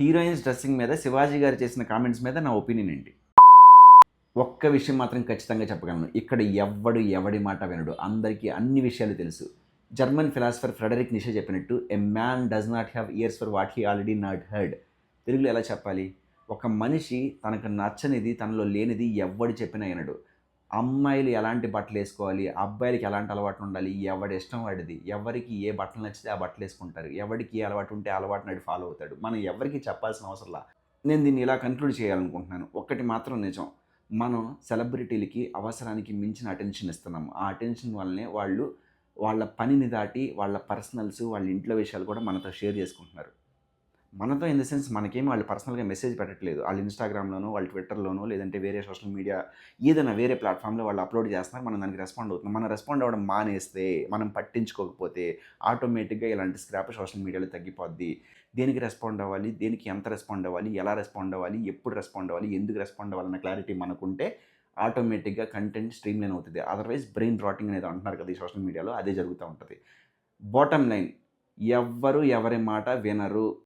Heroines dressing మీద శివాజీ గారు చేసిన కామెంట్స్ మీద నా ఒపీనియన్ ఏంటి? ఒక్క విషయం మాత్రం ఖచ్చితంగా చెప్పగలను. ఇక్కడ ఎవడు ఎవడి మాట వినడు. అందరికీ అన్ని విషయాలు తెలుసు. జర్మన్ ఫిలాసఫర్ ఫ్రెడరిక్ నిషే చెప్పినట్టు a man does not have ears for what he already not heard తెలుగులో ఎలా చెప్పాలి? ఒక మనిషి తనకు నచ్చనిది తనలో లేనిది ఎవడు చెప్పినా వినడు. అమ్మాయిలు ఎలాంటి బట్టలు వేసుకోవాలి? అబ్బాయిలకి ఎలాంటి అలవాటు ఉండాలి? ఎవడి ఇష్టం వాడిది? ఎవరికి ఏ బట్టలు నచ్చితే ఆ బట్టలు వేసుకుంటారు? ఎవరికి ఏ అలవాటు ఉంటే అలవాటు నాడు ఫాలో అవుతాడు? మనం ఎవరికి చెప్పాల్సిన అవసరంలా నేను దీన్ని ఇలా కన్క్లూడ్ చేయాలనుకుంటున్నాను. ఒక్కటి మాత్రం నిజం. మనం సెలబ్రిటీలకి అవసరానికి మించిన అటెన్షన్ ఇస్తున్నాము. ఆ అటెన్షన్ వల్లనే వాళ్ళు వాళ్ళ పనిని దాటి వాళ్ళ పర్సనల్స్ వాళ్ళ ఇంట్లో విషయాలు కూడా మనతో షేర్ చేసుకుంటున్నారు. మనతో ఇన్ ద సెన్స్ మనకేం వాళ్ళు పర్సనల్గా మెసేజ్ పెట్టట్లేదు. వాళ్ళు ఇన్స్టాగ్రామ్లోనో వాళ్ళ ట్విట్టర్లోనో లేదంటే వేరే సోషల్ మీడియా ఏదైనా వేరే ప్లాట్ఫామ్లో వాళ్ళు అప్లోడ్ చేస్తున్నారు. మనం దానికి రెస్పాండ్ అవుతున్నాం. మనం రెస్పాండ్ అవ్వడం మానేస్తే మనం పట్టించుకోకపోతే ఆటోమేటిక్గా ఇలాంటి స్క్రాప్ సోషల్ మీడియాలో తగ్గిపోద్ది. దేనికి రెస్పాండ్ అవ్వాలి? దేనికి ఎంత రెస్పాండ్ అవ్వాలి? ఎలా రెస్పాండ్ అవ్వాలి? ఎప్పుడు రెస్పాండ్ అవ్వాలి? ఎందుకు రెస్పాండ్ అవ్వాలన్న క్లారిటీ మనకుంటే ఆటోమేటిక్గా కంటెంట్ స్ట్రీమ్ లైన్ అవుతుంది. అదర్వైజ్ బ్రెయిన్ రాటింగ్ అనేది అంటున్నారు కదా ఈ సోషల్ మీడియాలో అదే జరుగుతూ ఉంటుంది. బాటమ్ లైన్ ఎవ్వరు ఎవరి మాట వినరు.